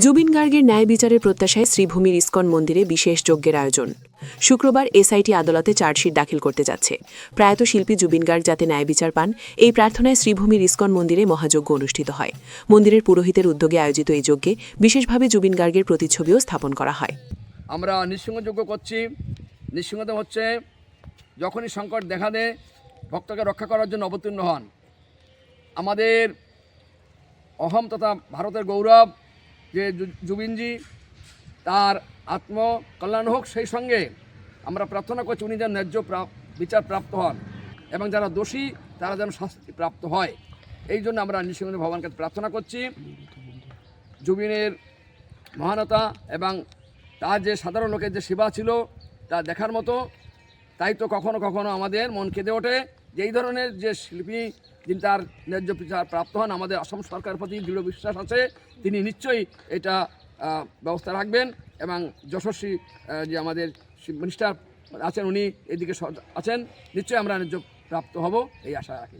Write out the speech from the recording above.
জুবিন গার্গের ন্যায় বিচারের প্রত্যাশায় শ্রীভূমির ইস্কন মন্দিরে বিশেষ যজ্ঞের আয়োজন। শুক্রবার এসআইটি আদালতে চার্জশিট দাখিল করতে যাচ্ছে। প্রয়াত শিল্পী জুবিন গার্গ যাতে ন্যায় বিচার পান, এই প্রার্থনায় শ্রীভূমির ইস্কন মন্দিরে মহাযজ্ঞ অনুষ্ঠিত হয়। মন্দিরের পুরোহিতের উদ্যোগে আয়োজিত এই যজ্ঞে বিশেষভাবে জুবিন গার্গের প্রতিচ্ছবিও স্থাপন করা হয়। আমরা নৃসিংহযোগ্য করছি। নৃসিংহদেব হচ্ছে যখনই সংকট দেখা দেয়, ভক্তকে রক্ষা করার জন্য অবতীর্ণ হন। আমাদের অহম তথা ভারতের গৌরব যে জুবিনজি তার আত্মকল্যাণ হোক, সেই সঙ্গে আমরা প্রার্থনা করছি উনি যেন ন্যায্য বিচার প্রাপ্ত হন এবং যারা দোষী, তারা যেন শাস্তি প্রাপ্ত হয়। এই জন্য আমরা নৃসিংহ ভগবানকে প্রার্থনা করছি। জুবিনের মহানতা এবং তার যে সাধারণ লোকের যে সেবা ছিল তা দেখার মতো, তাই তো কখনো কখনো আমাদের মন কেঁদে ওঠে। যে এই ধরনের যে শিল্পী যিনি তার ন্যায্য বিচার প্রাপ্ত হন, আমাদের অসম সরকার প্রতি দৃঢ় বিশ্বাস আছে, তিনি নিশ্চয়ই এটা ব্যবস্থা রাখবেন এবং যশস্বী যে আমাদের মিনিস্টার আছেন, উনি এদিকে আছেন, নিশ্চয়ই আমরা ন্যায্য প্রাপ্ত হব, এই আশা রাখি।